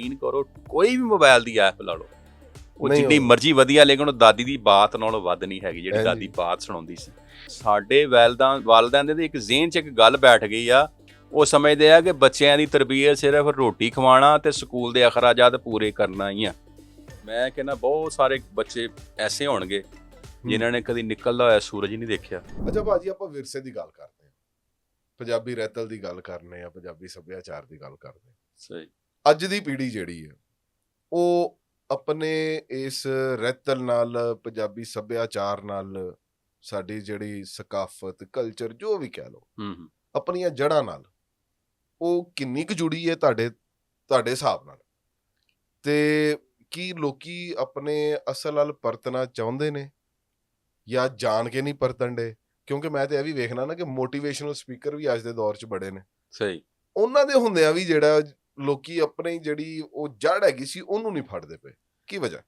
ਯਕੀਨ ਕਰੋ ਕੋਈ ਵੀ ਮੋਬਾਈਲ ਦੀ ਐਪ ਲਾ ਲਓ। ਉਹ ਜਿੰਨੀ ਮਰਜ਼ੀ ਵਧੀਆ ਲੇਕਿਨ ਉਹ ਦਾਦੀ ਦੀ ਬਾਤ ਨਾਲੋਂ ਵੱਧ ਨਹੀਂ ਹੈਗੀ ਜਿਹੜੀ। ਦਾਦੀ ਬਾਤ ਸੁਣਾਉਂਦੀ ਸੀ। ਸਾਡੇ ਵਾਲਦਾਂ ਵਾਲਦਿਆਂ ਦੇ ਇੱਕ ਜ਼ਿਹਨ 'ਚ ਇੱਕ ਗੱਲ ਬੈਠ ਗਈ ਆ। ਉਹ ਸਮਝਦੇ ਆ ਕਿ ਬੱਚਿਆਂ ਦੀ ਤਰਬੀਅਤ ਸਿਰਫ ਰੋਟੀ ਖਵਾਉਣਾ ਤੇ ਸਕੂਲ ਦੇ ਅਖਰਾਜਾਤ ਪੂਰੇ ਕਰਨਾ ਹੀ ਆ। ਮੈਂ ਕਹਿੰਦਾ ਬਹੁਤ ਸਾਰੇ ਬੱਚੇ ਐਸੇ ਹੋਣਗੇ ਜਿਨ੍ਹਾਂ ਨੇ ਕਦੀ ਨਿਕਲਦਾ ਹੋਇਆ ਸੂਰਜ ਹੀ ਨਹੀਂ ਦੇਖਿਆ। ਅੱਛਾ ਭਾਜੀ ਆਪਾਂ ਵਿਰਸੇ ਦੀ ਗੱਲ ਕਰਦੇ ਹਾਂ। ਪੰਜਾਬੀ ਰਹਿਤਲ ਦੀ ਗੱਲ ਕਰਨੇ ਆ ਪੰਜਾਬੀ ਸੱਭਿਆਚਾਰ ਦੀ ਗੱਲ ਕਰਦੇ ਸਹੀ। ਅੱਜ ਦੀ ਪੀੜ੍ਹੀ ਜਿਹੜੀ ਹੈ ਉਹ ਆਪਣੇ ਇਸ ਰਹਿਤਲ ਨਾਲ ਪੰਜਾਬੀ ਸੱਭਿਆਚਾਰ ਨਾਲ ਸਾਡੀ ਜਿਹੜੀ ਸਕਾਫਤ ਕਲਚਰ ਜੋ ਵੀ ਕਹਿ ਲਓ ਹੂੰ ਹੂੰ। ਆਪਣੀਆਂ ਜੜ੍ਹਾਂ ਨਾਲ ਉਹ ਕਿੰਨੀ ਕੁ ਜੁੜੀ ਹੈ ਤੁਹਾਡੇ ਤੁਹਾਡੇ ਹਿਸਾਬ ਨਾਲ? ਤੇ ਕੀ ਲੋਕੀ ਆਪਣੇ ਅਸਲ ਵੱਲ ਪਰਤਣਾ ਚਾਹੁੰਦੇ ਨੇ? ਜਾਂ ਜਾਣ ਕੇ ਨਹੀਂ ਪਰਤਣ ਦੇ ਕਿਉਂਕਿ ਮੈਂ ਤੇ ਇਹ ਵੀ ਵੇਖਣਾ ਨਾ ਕਿ ਮੋਟੀਵੇਸ਼ਨਲ ਸਪੀਕਰ ਵੀ ਅੱਜ ਦੇ ਦੌਰ 'ਚ ਬੜੇ ਨੇ। ਸਹੀ। ਉਹਨਾਂ ਦੇ ਹੁੰਦਿਆਂ ਵੀ ਜਿਹੜਾ ਲੋਕੀ ਆਪਣੀ ਜਿਹੜੀ ਉਹ ਜੜ ਹੈਗੀ ਸੀ ਉਹਨੂੰ ਨਹੀਂ ਫੜਦੇ ਪਏ। ਕੀ ਵਜ੍ਹਾ?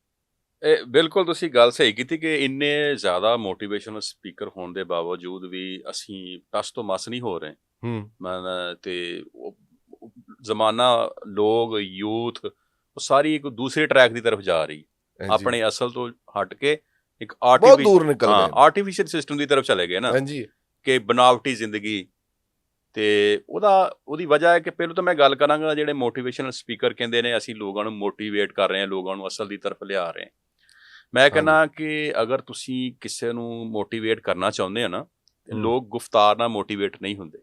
ਇਹ ਬਿਲਕੁਲ ਤੁਸੀਂ ਗੱਲ ਸਹੀ ਕੀਤੀ ਕਿ ਇੰਨੇ ਜ਼ਿਆਦਾ ਮੋਟੀਵੇਸ਼ਨਲ ਸਪੀਕਰ ਹੋਣ ਦੇ ਬਾਵਜੂਦ ਵੀ ਅਸੀਂ ਟਸ ਤੋਂ ਮਸ ਨਹੀਂ ਹੋ ਰਹੇ। ਹੂੰ। ਮੈਂ ਤੇ ਜ਼ਮਾਨਾ ਲੋਕ ਯੂਥ ਉਹ ਸਾਰੀ ਇੱਕ ਦੂਸਰੇ ਟਰੈਕ ਦੀ ਤਰਫ ਜਾ ਰਹੀ। ਆਪਣੇ ਅਸਲ ਤੋਂ ਹਟ ਕੇ ਇੱਕ ਬਹੁਤ ਆਰਟੀਫੀਸ਼ੀਅਲ ਦੂਰ ਨਿਕਲ ਹਾਂ ਗਏ। ਆਰਟੀਫੀਸ਼ੀਅਲ ਸਿਸਟਮ ਦੀ ਤਰਫ ਚਲੇ ਗਏ ਨਾ। ਹਾਂਜੀ। ਕਿ ਬਨਾਵਟੀ ਜ਼ਿੰਦਗੀ ਤੇ ਉਹਦਾ ਉਹਦੀ ਵਜ੍ਹਾ ਹੈ ਕਿ ਪਹਿਲਾਂ ਤਾਂ ਮੈਂ ਗੱਲ ਕਰਾਂਗਾ ਜਿਹੜੇ ਮੋਟੀਵੇਸ਼ਨਲ ਸਪੀਕਰ ਕਹਿੰਦੇ ਨੇ ਅਸੀਂ ਲੋਕਾਂ ਨੂੰ ਮੋਟੀਵੇਟ ਕਰ ਰਹੇ ਹਾਂ ਲੋਕਾਂ ਨੂੰ ਅਸਲ ਦੀ ਤਰਫ ਲਿਆ ਰਹੇ ਹਾਂ। ਮੈਂ ਕਹਿੰਦਾ ਕਿ ਅਗਰ ਤੁਸੀਂ ਕਿਸੇ ਨੂੰ ਮੋਟੀਵੇਟ ਕਰਨਾ ਚਾਹੁੰਦੇ ਹੋ ਨਾ। ਲੋਕ ਗੁਫਤਾਰ ਨਾਲ ਮੋਟੀਵੇਟ ਨਹੀਂ ਹੁੰਦੇ।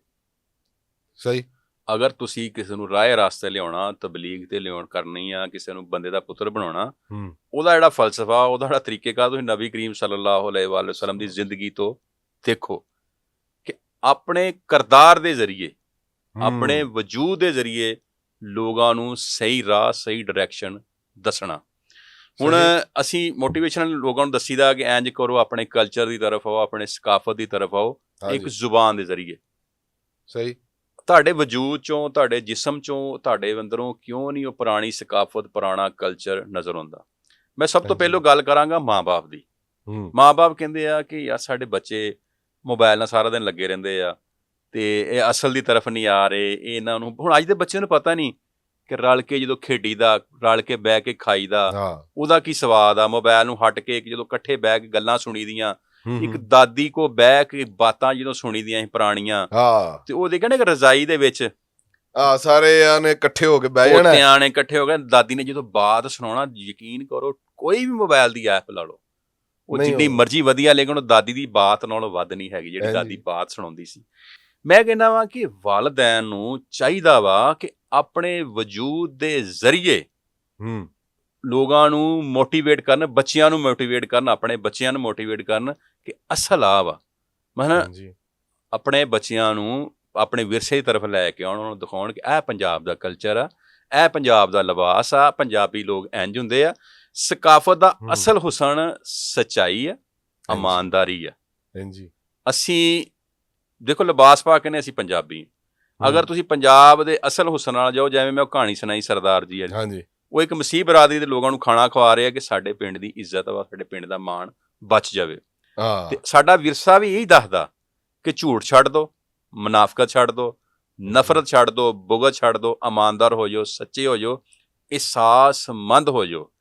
ਸਹੀ। ਅਗਰ ਤੁਸੀਂ ਕਿਸੇ ਨੂੰ ਰਾਹ ਰਾਸਤੇ ਲਿਆਉਣਾ ਤਬਲੀਗ ਤੇ ਲਿਆਉਣ ਕਰਨੀ ਆ ਕਿਸੇ ਨੂੰ ਬੰਦੇ ਦਾ ਪੁੱਤਰ ਬਣਾਉਣਾ ਉਹਦਾ ਜਿਹੜਾ ਫਲਸਫਾ ਉਹਦਾ ਜਿਹੜਾ ਤਰੀਕੇਕਾਰ ਤੁਸੀਂ ਨਬੀ ਕਰੀਮ ਸੱਲੱਲਾਹੁ ਅਲੈਹਿ ਵਸੱਲਮ ਦੀ ਜ਼ਿੰਦਗੀ ਤੋਂ ਦੇਖੋ ਕਿ ਆਪਣੇ ਕਰਤਾਰ ਦੇ ਜ਼ਰੀਏ ਆਪਣੇ ਵਜੂਦ ਦੇ ਜ਼ਰੀਏ ਲੋਕਾਂ ਨੂੰ ਸਹੀ ਰਾਹ ਸਹੀ ਡਾਇਰੈਕਸ਼ਨ ਦੱਸਣਾ। ਹੁਣ। ਅਸੀਂ ਮੋਟੀਵੇਸ਼ਨਲ ਲੋਕਾਂ ਨੂੰ ਦੱਸੀਦਾ ਕਿ ਇੰਜ ਕਰੋ ਆਪਣੇ ਕਲਚਰ ਦੀ ਤਰਫ ਆਓ ਆਪਣੇ ਸਕਾਫਤ ਦੀ ਤਰਫ ਆਓ ਇੱਕ ਜ਼ੁਬਾਨ ਦੇ ਜ਼ਰੀਏ। ਸਹੀ। ਤੁਹਾਡੇ ਵਜੂਦ ਚੋਂ ਤੁਹਾਡੇ ਜਿਸਮ ਚੋਂ ਤੁਹਾਡੇ ਅੰਦਰੋਂ ਕਿਉਂ ਨਹੀਂ ਉਹ ਪੁਰਾਣੀ ਸਕਾਫਤ ਪੁਰਾਣਾ ਕਲਚਰ ਨਜ਼ਰ ਆਉਂਦਾ? ਮੈਂ ਸਭ ਤੋਂ। ਪਹਿਲਾਂ ਗੱਲ ਕਰਾਂਗਾ ਮਾਂ-ਬਾਪ ਦੀ। ਹੂੰ। ਮਾਂ-ਬਾਪ ਕਹਿੰਦੇ ਆ ਕਿ ਯਾਰ ਸਾਡੇ ਬੱਚੇ ਮੋਬਾਈਲ ਨਾਲ ਸਾਰਾ ਦਿਨ ਲੱਗੇ ਰਹਿੰਦੇ ਆ। ਤੇ ਇਹ ਅਸਲ ਦੀ ਤਰਫ ਨਹੀਂ ਆ ਰਹੇ ਇਹ ਇਹਨਾਂ ਨੂੰ ਹੁਣ ਅੱਜ ਦੇ ਬੱਚਿਆਂ ਨੂੰ ਪਤਾ ਨਹੀਂ ਕਿ ਰਲ ਕੇ ਜਦੋਂ ਖੇਡੀਦਾ ਰਲ ਕੇ ਬਹਿ ਕੇ ਖਾਈਦਾ ਹਾਂ। ਉਹਦਾ ਕੀ ਸਵਾਦ ਆ? ਮੋਬਾਈਲ ਨੂੰ ਹਟ ਕੇ ਜਦੋਂ ਇਕੱਠੇ ਬਹਿ ਕੇ ਗੱਲਾਂ ਸੁਣੀਦੀਆਂ ਹੂੰ, ਇੱਕ। ਦਾਦੀ ਕੋ ਬਹਿ ਕੇ ਬਾਤਾਂ ਜਦੋਂ ਸੁਣੀਦੀਆਂ ਸੀ ਪੁਰਾਣੀਆਂ ਹਾਂ। ਤੇ ਉਹ ਨਾ ਕਿ ਰਜ਼ਾਈ ਦੇ ਵਿੱਚ ਆ ਸਾਰੇ ਆਨੇ ਇਕੱਠੇ ਹੋ ਕੇ ਬਹਿ ਜਾਣਾ। ਪੋਤਿਆਂ ਨੇ ਇਕੱਠੇ ਹੋ ਗਏ ਦਾਦੀ ਨੇ ਜਦੋਂ ਬਾਤ ਸੁਣਾਉਣਾ ਯਕੀਨ ਕਰੋ ਕੋਈ ਵੀ ਮੋਬਾਈਲ ਦੀ ਐਪ ਲਾ ਲਓ। ਉਹ ਜਿੰਨੀ ਮਰਜ਼ੀ ਵਧੀਆ ਲੇਕਿਨ ਉਹ ਦਾਦੀ ਦੀ ਬਾਤ ਨਾਲੋਂ ਵੱਧ ਨਹੀਂ ਹੈਗੀ ਜਿਹੜੀ। ਦਾਦੀ ਬਾਤ ਸੁਣਾਉਂਦੀ ਸੀ। ਮੈਂ ਕਹਿੰਦਾ ਵਾਂ ਕਿ ਵਾਲਦੈਨ ਨੂੰ ਚਾਹੀਦਾ ਵਾ ਕਿ ਆਪਣੇ ਵਜੂਦ ਦੇ ਜ਼ਰੀਏ ਹੂੰ। ਲੋਕਾਂ ਨੂੰ ਮੋਟੀਵੇਟ ਕਰਨ ਬੱਚਿਆਂ ਨੂੰ ਮੋਟੀਵੇਟ ਕਰਨ ਆਪਣੇ ਬੱਚਿਆਂ ਨੂੰ ਮੋਟੀਵੇਟ ਕਰਨ ਕਿ ਅਸਲ ਆ ਵਾ। ਮਹਨਾ ਆਪਣੇ ਬੱਚਿਆਂ ਨੂੰ ਆਪਣੇ ਵਿਰਸੇ ਦੀ ਤਰਫ ਲੈ ਕੇ ਆਉਣ ਉਹਨਾਂ ਨੂੰ ਦਿਖਾਉਣ ਕਿ ਇਹ ਪੰਜਾਬ ਦਾ ਕਲਚਰ ਆ ਇਹ ਪੰਜਾਬ ਦਾ ਲਿਬਾਸ ਆ ਪੰਜਾਬੀ ਲੋਕ ਇੰਜ ਹੁੰਦੇ ਆ। ਸਕਾਫਤ ਦਾ। ਅਸਲ ਹੁਸਨ ਸਚਾਈ ਆ ਇਮਾਨਦਾਰੀ ਆ ਹਾਂਜੀ। ਅਸੀਂ ਦੇਖੋ ਲਿਬਾਸ ਪਾ ਕੇ ਨੇ ਅਸੀਂ ਪੰਜਾਬੀ ਹੂੰ। ਅਗਰ ਤੁਸੀਂ ਪੰਜਾਬ ਦੇ ਅਸਲ ਹੁਸਨ ਨਾਲ ਜਾਓ ਜਿਵੇਂ ਮੈਂ ਉਹ ਕਹਾਣੀ ਸੁਣਾਈ ਸਰਦਾਰ ਜੀ ਵਾਲੀ। ਹਾਂਜੀ। ਉਹ ਇੱਕ ਮਸੀਹ ਬਰਾਦਰੀ ਦੇ ਲੋਕਾਂ ਨੂੰ ਖਾਣਾ ਖਵਾ ਰਹੇ ਕਿ ਸਾਡੇ ਪਿੰਡ ਦੀ ਇੱਜ਼ਤ ਵਾ ਸਾਡੇ ਪਿੰਡ ਦਾ ਮਾਣ ਬਚ ਜਾਵੇ। ਹਾਂ। ਤੇ ਸਾਡਾ ਵਿਰਸਾ ਵੀ ਇਹੀ ਦੱਸਦਾ ਕਿ ਝੂਠ ਛੱਡ ਦੋ ਮਨਾਫਕਤ ਛੱਡ ਦੋ ਨਫ਼ਰਤ ਛੱਡ ਦੋ ਬੁਗਤ ਛੱਡ ਦੋ ਇਮਾਨਦਾਰ ਹੋ ਜਾਓ ਸੱਚੇ ਹੋ ਜਾਓ ਇਸਾਸਮੰਦ ਹੋ ਜਾਓ।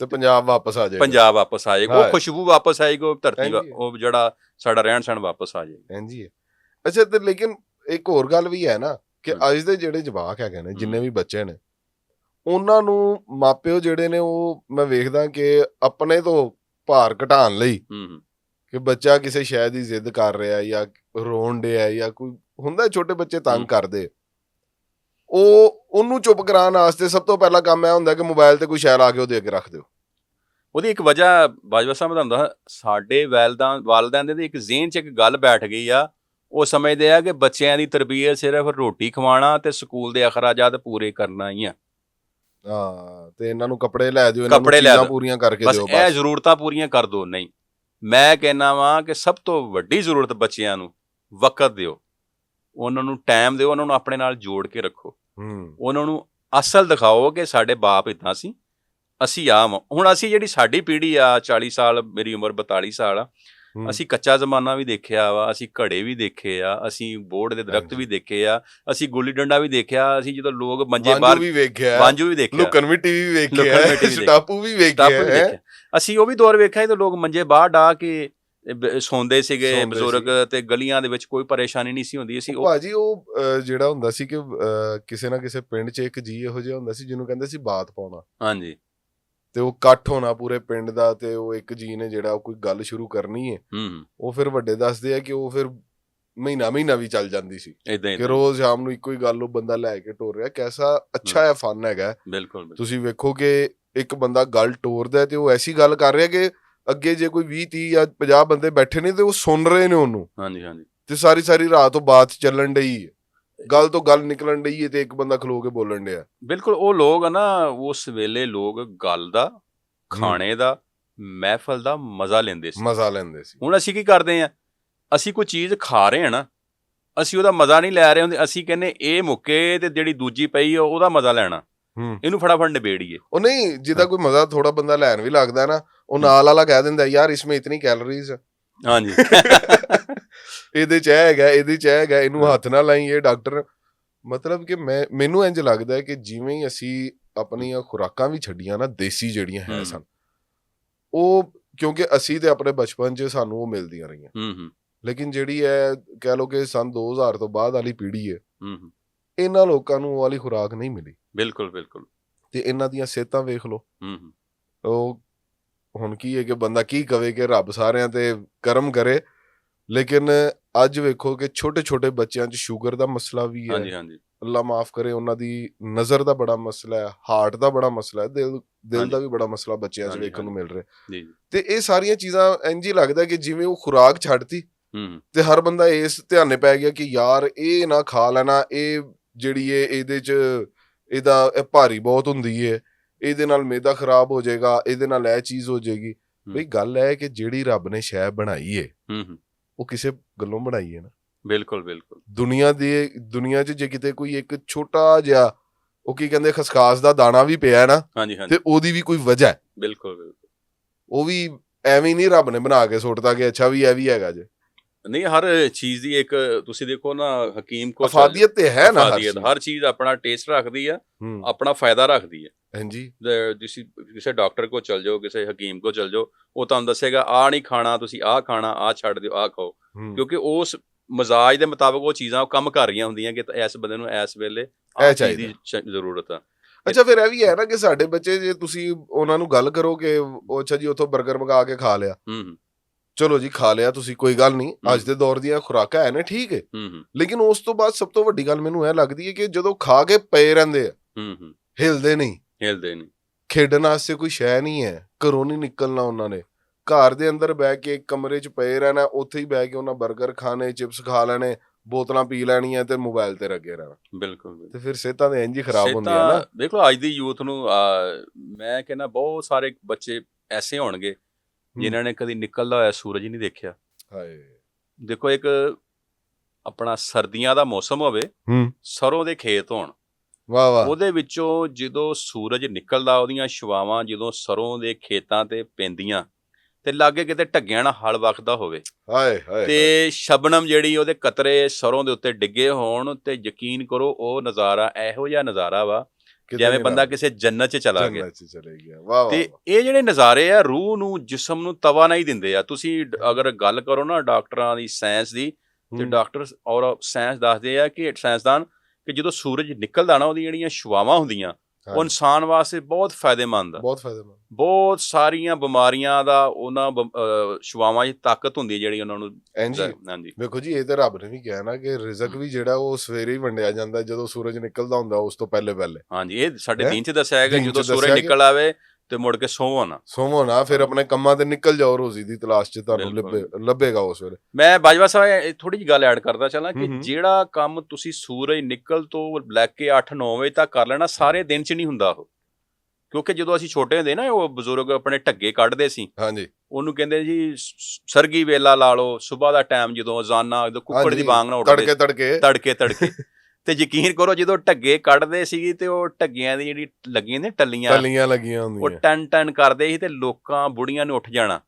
ਤੇ ਪੰਜਾਬ ਵਾਪਸ ਆ ਜਾਏਗਾ ਪੰਜਾਬ ਵਾਪਸ ਆਏਗਾ ਹਾਂ। ਉਹ ਖੁਸ਼ਬੂ ਵਾਪਸ ਆਏਗੀ ਉਹ ਧਰਤੀ। ਉਹ ਜਿਹੜਾ ਸਾਡਾ ਰਹਿਣ ਸਹਿਣ ਵਾਪਸ ਆ ਜਾਏਗਾ ਹਾਂਜੀ ਅੱਛਾ ਤੇ ਲੇਕਿਨ ਇੱਕ ਹੋਰ ਗੱਲ ਵੀ ਹੈ ਨਾ ਕਿ। ਅੱਜ ਦੇ ਜਿਹੜੇ ਜਵਾਕ ਹੈਗੇ ਨੇ ਜਿੰਨੇ ਵੀ ਬੱਚੇ ਨੇ ਉਹਨਾਂ ਨੂੰ ਮਾਪਿਓ ਜਿਹੜੇ ਨੇ ਉਹ ਮੈਂ ਵੇਖਦਾ ਕਿ ਆਪਣੇ ਤੋਂ ਭਾਰ ਘਟਾਉਣ ਲਈ ਕਿ ਬੱਚਾ ਕਿਸੇ ਸ਼ੈ ਦੀ ਜ਼ਿੱਦ ਕਰ ਰਿਹਾ ਜਾਂ ਰੋਣ ਡਿਆ ਜਾਂ ਕੋਈ ਹੁੰਦਾ ਛੋਟੇ ਬੱਚੇ ਤੰਗ। ਕਰਦੇ ਉਹ ਉਹਨੂੰ ਚੁੱਪ ਕਰਾਉਣ ਵਾਸਤੇ ਸਭ ਤੋਂ ਪਹਿਲਾ ਕੰਮ ਇਹ ਹੁੰਦਾ ਕਿ ਮੋਬਾਈਲ ਤੇ ਕੋਈ ਸ਼ੈ ਲਾ ਕੇ ਉਹਦੇ ਅੱਗੇ ਰੱਖ ਦਿਓ। ਉਹਦੀ ਇੱਕ ਵਜ੍ਹਾ ਬਾਜਵਾ ਸਾਹਿਬ ਦਾ ਹੁੰਦਾ ਸਾਡੇ ਵਾਲਦਾਂ ਵਾਲਦਿਆਂ ਦੇ ਇੱਕ ਜ਼ਿਹਨ 'ਚ ਇੱਕ ਗੱਲ ਬੈਠ ਗਈ ਆ। ਉਹ ਸਮਝਦੇ ਆ ਕਿ ਬੱਚਿਆਂ ਦੀ ਤਰਬੀਅਤ ਸਿਰਫ ਰੋਟੀ ਖਵਾਉਣਾ ਤੇ ਸਕੂਲ ਦੇ ਅਖਰਾਜਾਤ ਪੂਰੇ ਕਰਨਾ ਹੀ ਆ। ਹਾਂ ਤੇ ਇਹਨਾਂ ਨੂੰ ਕੱਪੜੇ ਲੈ ਦਿਓ ਇਹਨਾਂ ਨੂੰ ਚੀਜ਼ਾਂ ਦਿਓ। ਪੂਰੀਆਂ ਕਰਕੇ ਬਸ ਦਿਓ ਇਹ ਬਸ। ਜ਼ਰੂਰਤਾਂ ਪੂਰੀਆਂ ਕਰ ਦੋ ਨਹੀਂ। ਮੈਂ ਕਹਿੰਦਾ ਵਾਂ ਕਿ ਸਭ ਤੋਂ ਵੱਡੀ ਜ਼ਰੂਰਤ ਬੱਚਿਆਂ ਨੂੰ ਵਕਤ ਦਿਓ। ਉਹਨਾਂ ਨੂੰ ਟਾਈਮ ਦਿਓ ਉਹਨਾਂ ਨੂੰ ਆਪਣੇ ਨਾਲ ਜੋੜ ਕੇ ਰੱਖੋ ਹੂੰ ਉਹਨਾਂ ਨੂੰ ਅਸਲ ਦਿਖਾਓ ਕਿ ਸਾਡੇ ਬਾਪ ਇਦਾਂ ਸੀ ਅਸੀਂ ਆ ਵਾਂ। ਹੁਣ ਅਸੀਂ ਜਿਹੜੀ ਸਾਡੀ ਪੀੜ੍ਹੀ ਆ 40 ਸਾਲ ਮੇਰੀ ਉਮਰ 42 ਸਾਲ ਆ। ਅਸੀਂ ਕੱਚਾ ਜ਼ਮਾਨਾ ਵੀ ਦੇਖਿਆ ਵਾ ਅਸੀਂ ਘੜੇ ਵੀ ਦੇਖੇ ਆ ਅਸੀਂ ਬੋਰਡ ਦੇ ਦਰਖਤ। ਵੀ ਦੇਖੇ ਆ ਅਸੀਂ ਗੁੱਲੀ ਡੰਡਾ ਵੀ ਦੇਖਿਆ ਅਸੀਂ ਜਦੋਂ ਲੋਕ ਮੰਜੇ ਬਾਹਰ ਵੀ ਵੇਖਿਆ ਵਾਂਜੂ ਵੀ ਦੇਖਿਆ ਲੁਕਣ ਵੀ ਵੇਖਿਆ ਮਿੱਟੀ ਵੀ ਦੇਖਿਆ। ਸਟਾਪੂ ਵੀ ਵੇਖਿਆ ਅਸੀਂ ਉਹ ਵੀ ਦੌਰ ਵੇਖਿਆ ਜਦੋਂ ਲੋਕ ਮੰਜੇ ਬਾਹਰ ਡਾ ਕੇ ਸੌਂਦੇ ਸੀਗੇ ਬਜ਼ੁਰਗ ਤੇ ਗਲੀਆਂ ਦੇ ਵਿੱਚ ਕੋਈ ਪਰੇਸ਼ਾਨੀ ਨਹੀਂ ਸੀ ਹੁੰਦੀ ਅਸੀਂ ਉਹ ਭਾਜੀ ਉਹ ਜਿਹੜਾ ਹੁੰਦਾ ਸੀ ਕਿ ਕਿਸੇ ਨਾ ਕਿਸੇ ਪਿੰਡ 'ਚ ਇੱਕ ਜੀ ਇਹੋ ਜਿਹਾ ਹੁੰਦਾ ਸੀ ਜਿਹਨੂੰ ਕਹਿੰਦੇ ਸੀ ਬਾਤ ਪਾਉਣਾ। ਹਾਂਜੀ। ਤੇ ਉਹ ਇਕੱਠ ਹੋਣਾ ਪੂਰੇ ਪਿੰਡ ਦਾ ਤੇ ਉਹ ਇੱਕ ਜੀ ਨੇ ਜਿਹੜਾ ਕੋਈ ਗੱਲ ਸ਼ੁਰੂ ਕਰਨੀ ਹੈ ਉਹ ਫਿਰ ਵੱਡੇ ਦੱਸਦੇ ਆ ਕਿ ਉਹ ਫਿਰ ਮਹੀਨਾ ਮਹੀਨਾ ਵੀ ਚੱਲ ਜਾਂਦੀ ਸੀ। ਕਿ ਰੋਜ਼ ਸ਼ਾਮ ਨੂੰ ਇੱਕੋ ਹੀ ਗੱਲ ਉਹ ਬੰਦਾ ਲੈ ਕੇ ਟੋਰ ਰਿਹਾ। ਕੈਸਾ ਅੱਛਾ ਹੈ। ਫਨ ਹੈਗਾ। ਬਿਲਕੁਲ। ਤੁਸੀਂ ਵੇਖੋ ਕਿ ਇੱਕ ਬੰਦਾ ਗੱਲ ਟੋਰਦਾ ਤੇ ਉਹ ਐਸੀ ਗੱਲ ਕਰ ਰਿਹਾ ਕਿ ਅੱਗੇ ਜੇ ਕੋਈ 20 30 ਜਾਂ 50 ਬੰਦੇ ਬੈਠੇ ਨੇ ਤੇ ਉਹ ਸੁਣ ਰਹੇ ਨੇ ਉਹਨੂੰ। ਹਾਂਜੀ ਹਾਂਜੀ। ਤੇ ਸਾਰੀ ਸਾਰੀ ਰਾਤ ਉਹ ਬਾਤ ਚੱਲਣ ਡਈ ਹੈ ਗੱਲ ਤੋਂ ਗੱਲ ਨਿਕਲਣ ਡਈ ਹੈ ਤੇ ਇੱਕ ਬੰਦਾ ਖਲੋ ਕੇ ਬੋਲਣ ਡਿਆ। ਬਿਲਕੁਲ ਉਹ ਲੋਕ ਆ ਨਾ ਉਸ ਵੇਲੇ ਲੋਕ ਗੱਲ ਦਾ ਖਾਣੇ ਦਾ ਮਹਿਫਲ ਦਾ ਮਜ਼ਾ ਲੈਂਦੇ ਸੀ। ਮਜ਼ਾ ਲੈਂਦੇ ਸੀ। ਹੁਣ ਅਸੀਂ ਕੀ ਕਰਦੇ ਆ? ਅਸੀਂ ਕੋਈ ਚੀਜ਼ ਖਾ ਰਹੇ ਹਾਂ ਨਾ ਅਸੀਂ ਉਹਦਾ ਮਜ਼ਾ ਨਹੀਂ ਲੈ ਰਹੇ ਹੁੰਦੇ। ਅਸੀਂ ਕਹਿੰਨੇ ਇਹ ਮੁੱਕੇ ਤੇ ਜਿਹੜੀ ਦੂਜੀ ਪਈ ਆ ਉਹਦਾ ਮਜ਼ਾ ਲੈਣਾ। ਇਹਨੂੰ ਫਟਾਫਟ ਨਿਬੇੜੀਏ। ਉਹ ਨਹੀਂ ਜਿਹਦਾ ਕੋਈ ਮਜ਼ਾ ਥੋੜਾ ਬੰਦਾ ਲੈਣ ਵੀ ਲੱਗਦਾ ਨਾ ਉਹ ਨਾਲ ਵਾਲਾ ਕਹਿ ਦਿੰਦਾ ਯਾਰ ਇਸਮੇ ਇਤਨੀ ਕੈਲੋਰੀਜ਼ ਹਾਂਜੀ। ਇਹਦੇ ਚ ਇਹ ਹੈਗਾ ਇਹਦੇ ਚ ਇਹ ਹੈਗਾ ਇਹਨੂੰ ਹਾਂ। ਹੱਥ ਨਾ ਲਾਈ ਇਹ ਡਾਕਟਰ। ਮਤਲਬ ਕਿ ਮੈਂ ਮੈਨੂੰ ਇੰਜ ਲੱਗਦਾ ਹੈ ਕਿ ਜਿਵੇਂ ਹੀ ਅਸੀਂ ਆਪਣੀਆਂ ਖੁਰਾਕਾਂ ਵੀ ਛੱਡੀਆਂ ਨਾ ਦੇਸੀ ਜਿਹੜੀਆਂ ਹੈ ਹੂੰ। ਸਨ ਉਹ ਕਿਉਂਕਿ ਅਸੀਂ ਤੇ ਆਪਣੇ ਬਚਪਨ 'ਚ ਸਾਨੂੰ ਉਹ ਮਿਲਦੀਆਂ ਰਹੀਆਂ। ਹੂੰ ਹੂੰ। ਲੇਕਿਨ ਜਿਹੜੀ ਹੈ ਕਹਿ ਲਓ ਕਿ ਸਨ 2000 ਤੋਂ ਬਾਅਦ ਵਾਲੀ ਪੀੜ੍ਹੀ ਹੈ ਹੂੰ ਹੂੰ। ਇਹਨਾਂ ਲੋਕਾਂ ਨੂੰ ਉਹ ਵਾਲੀ ਖੁਰਾਕ ਨਹੀਂ ਮਿਲੀ। ਬਿਲਕੁਲ ਬਿਲਕੁਲ। ਤੇ ਇਹਨਾਂ ਦੀਆਂ ਸਿਹਤਾਂ ਵੇਖ ਲਓ। ਹੂੰ ਹੂੰ। ਉਹ ਹੁਣ ਕੀ ਹੈ ਕਿ ਬੰਦਾ ਕੀ ਕਵੇ ਕਿ ਰੱਬ ਸਾਰਿਆਂ ਤੇ ਕਰਮ ਕਰੇ ਲੇਕਿਨ ਅੱਜ ਵੇਖੋ ਕਿ ਛੋਟੇ ਛੋਟੇ ਬੱਚਿਆਂ 'ਚ ਸ਼ੂਗਰ ਦਾ ਮਸਲਾ ਵੀ ਹੈ। ਹਾਂਜੀ ਹਾਂਜੀ। ਅੱਲਾ ਮਾਫ ਕਰੇ ਉਹਨਾਂ ਦੀ ਨਜ਼ਰ ਦਾ ਬੜਾ ਮਸਲਾ ਹੈ ਹਾਰਟ ਦਾ ਬੜਾ ਮਸਲਾ ਹੈ ਦਿਲ ਦਿਲ। ਦਾ ਵੀ ਬੜਾ ਮਸਲਾ ਬੱਚਿਆਂ 'ਚ ਵੇਖਣ ਨੂੰ ਮਿਲ ਰਿਹਾ। ਜੀ ਜੀ। ਤੇ ਇਹ ਸਾਰੀਆਂ ਚੀਜ਼ਾਂ ਇੰਜ ਹੀ ਲੱਗਦਾ ਕਿ ਜਿਵੇਂ ਉਹ ਖੁਰਾਕ ਛੱਡਤੀ ਹੂੰ ਹੂੰ। ਤੇ ਹਰ ਬੰਦਾ ਇਸ ਧਿਆਨੇ ਪੈ ਗਿਆ ਕਿ ਯਾਰ ਇਹ ਨਾ ਖਾ ਲੈਣਾ ਇਹ ਜਿਹੜੀ ਏ ਇਹਦੇ 'ਚ ਇਹਦਾ ਇਹ ਭਾਰੀ ਬਹੁਤ ਹੁੰਦੀ ਏ। ਇਹਦੇ ਨਾਲ ਮੇਦਾ ਖਰਾਬ ਹੋ ਜਾਏਗਾ ਇਹਦੇ ਨਾਲ ਇਹ ਚੀਜ਼ ਹੋ ਜਾਏਗੀ। ਬਈ ਗੱਲ ਹੈ ਕਿ ਜਿਹੜੀ ਰੱਬ ਨੇ ਸ਼ੈ ਬਣਾਈ ਏ ਉਹ ਕਿਸੇ ਗੱਲੋਂ ਬਣਾਈ ਏ ਨਾ। ਬਿਲਕੁਲ ਬਿਲਕੁਲ। ਦੁਨੀਆ ਦੀ ਦੁਨੀਆ 'ਚ ਜੇ ਕਿਤੇ ਕੋਈ ਇੱਕ ਛੋਟਾ ਜਿਹਾ ਉਹ ਕੀ ਕਹਿੰਦੇ ਖਸਖਾਸ ਦਾ ਦਾਣਾ ਵੀ ਪਿਆ ਹੈ ਨਾ ਤੇ ਉਹਦੀ ਵੀ ਕੋਈ ਵਜ੍ਹਾ ਹੈ। ਬਿਲਕੁਲ ਬਿਲਕੁਲ। ਉਹ ਵੀ ਐਵੇਂ ਨਹੀਂ ਰੱਬ ਨੇ ਬਣਾ ਕੇ ਸੁੱਟਦਾ ਕਿ ਅੱਛਾ ਵੀ ਇਹ ਵੀ ਹੈਗਾ ਜੇ। ਨਹੀਂ ਹਰ ਚੀਜ਼ ਦੀ ਇੱਕ ਤੁਸੀਂ ਦੇਖੋ ਨਾ ਹਕੀਮ ਕੋ ਅਫਾਦੀਅਤ ਤੇ ਹੈ ਨਾ ਹਰ ਅਫਾਦੀਅਤ, ਚੀਜ਼। ਹਰ ਚੀਜ਼ ਆਪਣਾ ਟੇਸਟ ਰੱਖਦੀ ਆ ਆਪਣਾ ਫਾਇਦਾ ਰੱਖਦੀ ਹੈ ਹਾਂਜੀ। ਤੁਸੀਂ ਕਿਸੇ ਡਾਕਟਰ ਕੋ ਚਲ ਜਾਓ ਕਿਸੇ ਹਕੀਮ ਕੋ ਚਲ ਜਾਓ ਉਹ ਤੁਹਾਨੂੰ ਦੱਸੇਗਾ ਆ ਨਹੀਂ ਖਾਣਾ ਤੁਸੀਂ ਆ ਖਾਣਾ ਆ ਛੱਡ ਦਿਓ ਆ ਖਾਓ। ਕਿਉਂਕਿ ਉਸ ਮਜ਼ਾਜ ਦੇ ਮੁਤਾਬਕ ਉਹ ਚੀਜ਼ਾਂ ਉਹ ਕੰਮ ਕਰ ਰਹੀਆਂ ਹੁੰਦੀਆਂ ਕਿ ਇਸ ਬੰਦੇ ਨੂੰ ਇਸ ਵੇਲੇ ਇਹ ਚਾਹੀਦਾ। ਜ਼ਰੂਰਤ ਆ। ਅੱਛਾ ਫਿਰ ਇਹ ਵੀ ਹੈ ਨਾ ਕਿ ਸਾਡੇ ਬੱਚੇ ਜੇ ਤੁਸੀਂ ਉਹਨਾਂ ਨੂੰ ਗੱਲ ਕਰੋ ਕਿ ਉਹ ਅੱਛਾ ਜੀ ਉਥੋਂ 버ਗਰ ਮੰਗਾ ਕੇ ਖਾ ਲਿਆ। ਹੂੰ। ਚਲੋ ਜੀ ਖਾ ਲਿਆ ਤੁਸੀਂ ਕੋਈ ਗੱਲ ਨਹੀਂ। ਅੱਜ। ਦੇ ਦੌਰ ਦੀਆਂ ਖੁਰਾਕਾਂ ਹੈ ਨੇ ਠੀਕ ਹੈ ਲੇਕਿਨ ਉਸ ਤੋਂ ਬਾਅਦ ਸਭ ਤੋਂ ਵੱਡੀ ਗੱਲ ਮੈਨੂੰ ਇਹ ਲੱਗਦੀ ਹੈ ਕਿ ਜਦੋਂ ਖਾ ਕੇ ਪਏ ਰਹਿੰਦੇ ਆ ਹਿਲਦੇ ਨਹੀਂ। ਹਿਲਦੇ ਨਹੀਂ। ਖੇਡਣ ਵਾਸਤੇ ਕੋਈ ਸ਼ੈ ਨਹੀਂ ਹੈ ਘਰੋਂ ਨਹੀਂ ਨਿਕਲਣਾ ਉਹਨਾਂ ਨੇ। ਘਰ ਦੇ ਅੰਦਰ ਬਹਿ ਕੇ ਇੱਕ ਕਮਰੇ 'ਚ ਪਏ ਰਹਿਣਾ ਉੱਥੇ ਹੀ ਬਹਿ ਕੇ ਉਹਨਾਂ 버ਗਰ ਖਾਣੇ ਚਿਪਸ ਖਾ ਲੈਣੇ ਬੋਤਲਾਂ ਪੀ ਲੈਣੀਆਂ ਤੇ ਮੋਬਾਈਲ ਤੇ ਲੱਗੇ ਰਹਿਣਾ। ਬਿਲਕੁਲ ਤੇ ਫਿਰ ਸਿਹਤਾਂ ਦੇ ਇੰਜ ਹੀ ਖਰਾਬ ਹੁੰਦੀਆਂ ਨਾ। ਦੇਖੋ ਅੱਜ ਦੀ ਯੂਥ ਨੂੰ ਮੈਂ ਕਹਿੰਦਾ ਬਹੁਤ ਸਾਰੇ ਬੱਚੇ ਐਸੇ ਹੋਣਗੇ ਜਿਨ੍ਹਾਂ ਨੇ ਕਦੀ ਨਿਕਲਦਾ ਹੋਇਆ ਸੂਰਜ ਹੀ ਨਹੀਂ ਦੇਖਿਆ। ਹਾਏ। ਦੇਖੋ ਇੱਕ ਆਪਣਾ ਸਰਦੀਆਂ ਦਾ ਮੌਸਮ ਹੋਵੇ ਸਰੋਂ ਦੇ ਖੇਤ ਹੋਣ। ਵਾਹ ਵਾਹ। ਉਹਦੇ ਵਿੱਚੋਂ ਜਦੋਂ ਸੂਰਜ ਨਿਕਲਦਾ ਉਹਦੀਆਂ ਛਵਾਵਾਂ ਜਦੋਂ ਸਰੋਂ ਦੇ ਖੇਤਾਂ ਤੇ ਪੈਂਦੀਆਂ ਤੇ ਲਾਗੇ ਕਿਤੇ ਢੱਗਿਆਂ ਨਾਲ ਹਲ ਵਗਦਾ ਹੋਵੇ। ਹਾਏ ਹਾਏ। ਤੇ ਸ਼ਬਨਮ ਜਿਹੜੀ ਉਹਦੇ ਕਤਰੇ ਸਰੋਂ ਦੇ ਉੱਤੇ ਡਿੱਗੇ ਹੋਣ ਤੇ ਯਕੀਨ ਕਰੋ ਉਹ ਨਜ਼ਾਰਾ ਇਹੋ ਜਿਹਾ ਨਜ਼ਾਰਾ ਵਾ ਜਿਵੇਂ ਬੰਦਾ ਕਿਸੇ ਜੰਨਤ 'ਚ ਚਲਾ ਗਿਆ ਜੰਨਤ 'ਚ ਚਲੇ ਗਿਆ ਵਾਹ ਵਾਹ ਤੇ। ਇਹ ਜਿਹੜੇ ਨਜ਼ਾਰੇ ਆ ਰੂਹ ਨੂੰ ਜਿਸਮ ਨੂੰ ਤਵਾ ਨਹੀਂ ਦਿੰਦੇ ਆ ਤੁਸੀਂ ਅਗਰ ਗੱਲ ਕਰੋ ਨਾ ਡਾਕਟਰਾਂ ਦੀ ਸਾਇੰਸ ਦੀ ਤੇ। ਡਾਕਟਰ ਔਰ ਸਾਇੰਸ ਦੱਸਦੇ ਆ ਕਿ ਸਾਇੰਸਦਾਨ ਕਿ ਜਦੋਂ ਸੂਰਜ ਨਿਕਲਦਾ ਨਾ ਉਹਦੀਆਂ ਜਿਹੜੀਆਂ ਛਵਾਵਾਂ ਹੁੰਦੀਆਂ ਉਹ ਇਨਸਾਨ ਵਾਸਤੇ ਬਹੁਤ ਫਾਇਦੇਮੰਦ ਆ। ਬਹੁਤ ਫਾਇਦੇਮੰਦ। ਬਹੁਤ ਸਾਰੀਆਂ ਬਿਮਾਰੀਆਂ ਦਾ ਉਹਨਾਂ ਛਵਾਵਾਂ 'ਚ ਤਾਕਤ ਹੁੰਦੀ ਹੈ ਜਿਹੜੀ ਉਹਨਾਂ ਨੂੰ ਹਾਂਜੀ। ਵੇਖੋ ਜੀ ਇਹ ਤਾਂ ਰੱਬ ਨੇ ਵੀ ਕਿਹਾ ਨਾ ਕਿ ਰਿਜ਼ਕ ਵੀ ਜਿਹੜਾ ਉਹ ਸਵੇਰੇ ਹੀ ਵੰਡਿਆ ਜਾਂਦਾ ਜਦੋਂ ਸੂਰਜ ਨਿਕਲਦਾ ਹੁੰਦਾ ਉਸ ਤੋਂ ਪਹਿਲੇ ਪਹਿਲੇ। ਹਾਂਜੀ ਇਹ ਸਾਡੇ? ਦੀਨ 'ਚ ਦੱਸਿਆ ਹੈ ਕਿ ਜਦੋਂ ਸੂਰਜ ਨਿਕਲ ਆਵੇ ਤੇ ਮੁੜ ਕੇ ਸੋਵੋ ਨਾ। ਸੋਵੋ ਨਾ ਫਿਰ ਆਪਣੇ ਕੰਮਾਂ ਤੇ ਨਿਕਲ ਜਾਓ ਰੋਜ਼ੀ ਦੀ ਤਲਾਸ਼ 'ਚ ਤੁਹਾਨੂੰ ਲੱਭੇਗਾ ਉਸ ਵੇਲੇ ਮੈਂ ਬਾਜਵਾ ਸਾਹਿਬ ਥੋੜੀ ਜਿਹੀ ਗੱਲ ਐਡ ਕਰਦਾ ਚੱਲਾਂ ਕਿ। ਜਿਹੜਾ ਕੰਮ ਤੁਸੀਂ ਸੂਰਜ ਨਿਕਲ ਤੋਂ ਲੈ ਕੇ 8-9 ਵਜੇ ਤੱਕ ਕਰ ਲੈਣਾ ਸਾਰੇ ਦਿਨ 'ਚ ਨਹੀਂ ਹੁੰਦਾ ਉਹ। ਕਿਉਂਕਿ ਜਦੋਂ ਅਸੀਂ ਛੋਟੇ ਹੁੰਦੇ ਨਾ ਉਹ ਬਜ਼ੁਰਗ ਆਪਣੇ ਢੱਗੇ ਕੱਢਦੇ ਸੀ। ਹਾਂਜੀ। ਉਹਨੂੰ ਕਹਿੰਦੇ ਜੀ ਸਰਗੀ ਵੇਲਾ ਲਾ ਲਓ ਸਵੇਰ ਦਾ ਟਾਈਮ ਜਦੋਂ ਅਜ਼ਾਨਾ ਜਦੋਂ ਕੁੱਕੜ ਦੀ ਬਾਂਗ ਨਾਲ ਉੱਠਦੇ ਤੜਕੇ ਤੜਕੇ। ਤੜਕੇ ਤੜਕੇ। ਤੇ ਯਕੀਨ ਕਰੋ ਜਦੋਂ ਢੱਗੇ ਕੱਢਦੇ ਸੀ ਤੇ ਉਹ ਢੱਗਿਆਂ ਦੀ ਜਿਹੜੀ ਲੱਗੀਆਂ ਨੇ ਟੱਲੀਆਂ ਟੱਲੀਆਂ ਲੱਗੀਆਂ ਉਹ ਹੁੰਦੀਆਂ ਟਨ ਟਨ ਕਰਦੇ ਸੀ ਤੇ ਲੋਕਾਂ ਬੁੜੀਆਂ ਨੇ ਉੱਠ ਜਾਣਾ।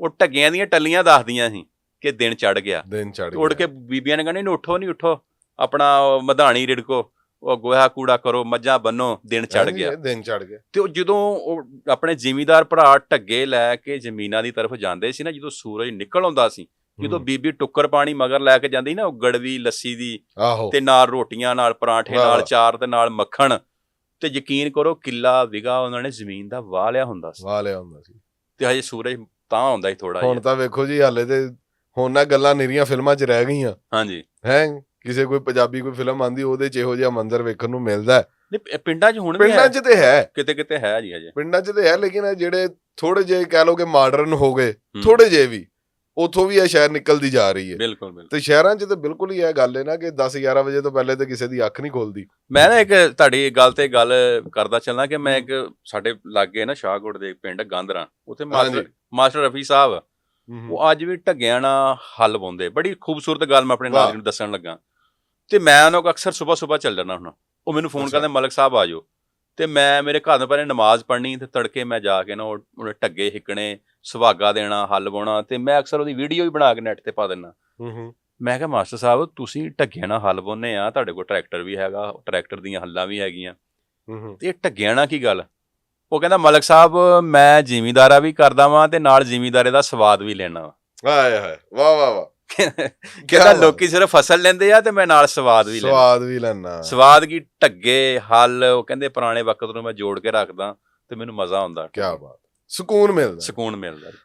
ਉਹ ਢੱਗਿਆਂ ਦੀਆਂ ਟੱਲੀਆਂ ਦੱਸਦੀਆਂ ਸੀ ਕਿ ਦਿਨ ਚੜ ਗਿਆ। ਦਿਨ ਚੜ ਤੇ ਉੱਡ ਕੇ ਬੀਬੀਆਂ ਨੇ ਕਹਿੰਦੇ ਨਹੀਂ ਉੱਠੋ ਨਹੀਂ ਉੱਠੋ। ਆਪਣਾ ਉਹ ਮਧਾਣੀ ਰਿੜਕੋ ਉਹ ਗੋਹਾ ਕੂੜਾ ਕਰੋ ਮੱਝਾਂ ਬੰਨੋ ਦਿਨ ਚੜ ਗਿਆ। ਦਿਨ ਚੜ ਗਿਆ। ਤੇ ਉਹ ਜਦੋਂ ਉਹ ਆਪਣੇ ਜ਼ਿਮੀਂਦਾਰ ਭਰਾ ਢੱਗੇ ਲੈ ਕੇ ਜ਼ਮੀਨਾਂ ਦੀ ਤਰਫ ਜਾਂਦੇ ਸੀ ਨਾ ਜਦੋਂ ਸੂਰਜ ਨਿਕਲ ਆਉਂਦਾ ਸੀ ਜਦੋਂ। ਬੀਬੀ ਟੁੱਕਰ ਪਾਣੀ ਮਗਰ ਲੈ ਕੇ ਜਾਂਦੀ ਨਾ ਉਹ ਗੜਵੀ ਲੱਸੀ ਦੀ ਆਹੋ। ਤੇ ਨਾਲ ਰੋਟੀਆਂ ਨਾਲ ਪਰਾਂਠੇ ਨਾਲ। ਚਾਰ ਤੇ ਨਾਲ ਮੱਖਣ। ਤੇ ਯਕੀਨ ਕਰੋ ਕਿੱਲਾ ਵਿਗਾ ਉਹਨਾਂ ਨੇ ਜ਼ਮੀਨ ਦਾ ਵਾਹ ਲਿਆ ਹੁੰਦਾ ਸੀ। ਵਾਹ ਲਿਆ ਹੁੰਦਾ ਸੀ। ਤੇ ਹਜੇ ਸੂਰਜ ਤਾਂ ਆਉਂਦਾ ਹੀ ਥੋੜਾ ਹੁਣ ਤਾਂ ਵੇਖੋ ਜੀ ਹਾਲੇ ਤੇ ਹੁਣ ਨਾ ਗੱਲਾਂ ਨਿਰੀਆਂ ਫਿਲਮਾਂ 'ਚ ਰਹਿ ਗਈਆਂ। ਹਾਂਜੀ। ਹੈ ਕਿਸੇ ਕੋਈ ਪੰਜਾਬੀ ਕੋਈ ਫਿਲਮ ਆਂਦੀ ਉਹਦੇ 'ਚ ਇਹੋ ਜਿਹਾ ਮੰਜ਼ਰ ਵੇਖਣ ਨੂੰ ਮਿਲਦਾ। ਨਹੀਂ ਪਿੰਡਾਂ 'ਚ ਹੁਣ ਵੀ ਪਿੰਡਾਂ 'ਚ ਤੇ ਹੈ। ਕਿਤੇ ਕਿਤੇ ਹੈ ਜੀ ਹਜੇ। ਪਿੰਡਾਂ 'ਚ ਤੇ ਹੈ ਲੇਕਿਨ ਜਿਹੜੇ ਥੋੜੇ ਜਿਹੇ ਕਹਿ ਕਿ ਮਾਡਰਨ ਹੋ ਗਏ। ਥੋੜੇ ਜਿਹੇ ਵੀ। ਉਥੋਂ ਵੀ ਇਹ ਸ਼ਹਿਰ ਨਿਕਲਦੀ ਜਾ ਰਹੀ ਹੈ। ਬਿਲਕੁਲ ਬਿਲਕੁਲ। ਤੇ ਸ਼ਹਿਰਾਂ 'ਚ ਤਾਂ ਬਿਲਕੁਲ ਹੀ ਇਹ ਗੱਲ ਹੈ ਨਾ ਕਿ 10 11 ਵਜੇ ਤੋਂ ਪਹਿਲੇ ਤੇ ਕਿਸੇ ਦੀ ਅੱਖ ਨਹੀਂ ਖੁੱਲਦੀ। ਮੈਂ ਨਾ ਇੱਕ ਤੁਹਾਡੀ ਗੱਲ ਤੇ ਗੱਲ ਕਰਦਾ ਚੱਲਣਾ ਕਿ ਮੈਂ ਇੱਕ ਸਾਡੇ ਲਾਗੇ ਨਾ ਸ਼ਾਹਕੋਟ ਦੇ ਪਿੰਡ ਗਾਂਦਰਾ ਉੱਥੇ ਮਾਸਟਰ ਰਫੀ ਸਾਹਿਬ ਉਹ ਅੱਜ ਵੀ ਢੱਗਿਆਂ ਨਾਲ ਹੱਲ ਪਾਉਂਦੇ। ਬੜੀ ਖੂਬਸੂਰਤ ਗੱਲ ਮੈਂ ਆਪਣੇ। ਨਾਜ਼ਰੀਨ ਨੂੰ ਦੱਸਣ ਲੱਗਾ। ਤੇ ਮੈਂ ਉਹਨਾਂ ਕੋਲ ਅਕਸਰ ਸਵੇਰ ਸਵੇਰ ਚੱਲ ਜਾਣਾ ਹੁਣ। ਉਹ ਮੈਨੂੰ ਫੋਨ। ਕਰਦੇ ਮਲਕ ਸਾਹਿਬ ਆ ਜਾਓ। ਤੇ ਮੈਂ ਮੇਰੇ ਘਰ ਤੋਂ ਪਹਿਲੇ ਨਮਾਜ਼ ਪੜ੍ਹਨੀ ਤੇ ਤੜਕੇ ਮੈਂ ਜਾ ਕੇ ਨਾ ਉਹ ਢੱਗੇ ਹਿੱਕਣੇ ਸੁਹਾਗਾ ਦੇਣਾ ਹੱਲ ਪਾਉਣਾ ਤੇ ਮੈਂ ਅਕਸਰ ਉਹਦੀ ਵੀਡੀਓ ਵੀ ਬਣਾ ਕੇ ਨੈਟ ਤੇ ਪਾ ਹੂੰ ਹੂੰ। ਮੈਂ ਕਿਹਾ ਮਾਸਟਰ ਸਾਹਿਬ ਤੁਸੀਂ ਢੱਗਿਆਂ ਨਾਲ ਹੱਲ ਪਾਉਂਦੇ ਆ ਤੁਹਾਡੇ ਕੋਲ ਟਰੈਕਟਰ ਵੀ ਹੈਗਾ ਟਰੈਕਟਰ ਦੀਆਂ ਹੱਲਾਂ ਵੀ ਹੈਗੀਆਂ। ਹੂੰ ਹੂੰ। ਤੇ ਇਹ ਢੱਗਿਆਂ ਨਾਲ ਕੀ ਗੱਲ? ਉਹ ਕਹਿੰਦਾ ਮਲਕ ਸਾਹਿਬ ਮੈਂ ਜ਼ਿਮੀਂਦਾਰਾ ਵੀ ਕਰਦਾ ਵਾਂ ਤੇ ਨਾਲ ਜ਼ਿਮੀਂਦਾਰੇ ਦਾ ਸਵਾਦ ਵੀ ਲੈਣਾ ਵਾ। ਹਾਏ ਹਾਏ। ਵਾਹ ਵਾਹ ਵਾਹ। ਕਹਿੰਦਾ। ਲੋਕੀ ਸਿਰਫ ਫਸਲ ਲੈਂਦੇ ਆ ਤੇ ਮੈਂ ਨਾਲ ਸਵਾਦ ਵੀ ਲੈਣਾ ਸਵਾਦ ਵੀ ਲੈਣਾ ਸਵਾਦ ਕੀ ਢੱਗੇ ਹੱਲ ਉਹ ਕਹਿੰਦੇ ਪੁਰਾਣੇ ਵਕਤ ਨੂੰ ਮੈਂ ਜੋੜ ਕੇ ਰੱਖਦਾ ਤੇ ਮੈਨੂੰ ਮਜ਼ਾ ਆਉਂਦਾ। ਕੀ ਬਾਤ। ਸਕੂਨ ਮਿਲਦਾ। ਸਕੂਨ ਮਿਲਦਾ।